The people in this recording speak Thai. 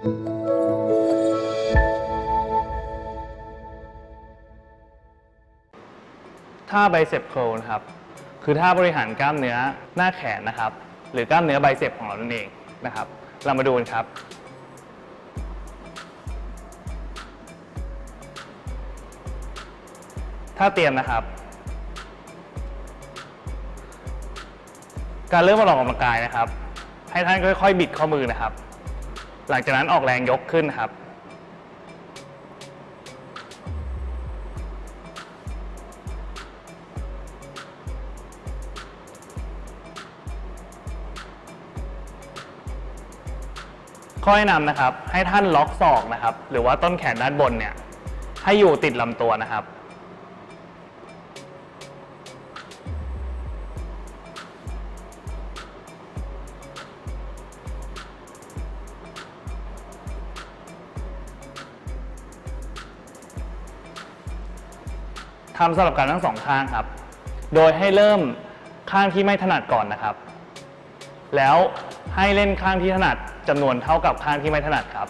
ท่าไบเซปโครนะครับ คือท่าบริหารกล้ามเนื้อหน้าแขนนะครับ หรือกล้ามเนื้อไบเซปของเรานั่นเองนะครับ เรามาดูกันครับถ้าเตรียมนะครับ การเริ่มมาออกกำลังกายนะครับ ให้ท่านค่อยๆ บิดข้อมือนะครับ หลังจากนั้นออกแรงยกขึ้นครับ ข้อแนะนำนะครับ ให้ท่านล็อกศอกนะครับ หรือว่าต้นแขนด้านบนเนี่ย ให้อยู่ติดลำตัวนะครับ ทำสลับกันทั้งสองข้างครับ โดยให้เริ่มข้างที่ไม่ถนัดก่อนนะครับ แล้วให้เล่นข้างที่ถนัดจำนวนเท่ากับข้างที่ไม่ถนัดครับ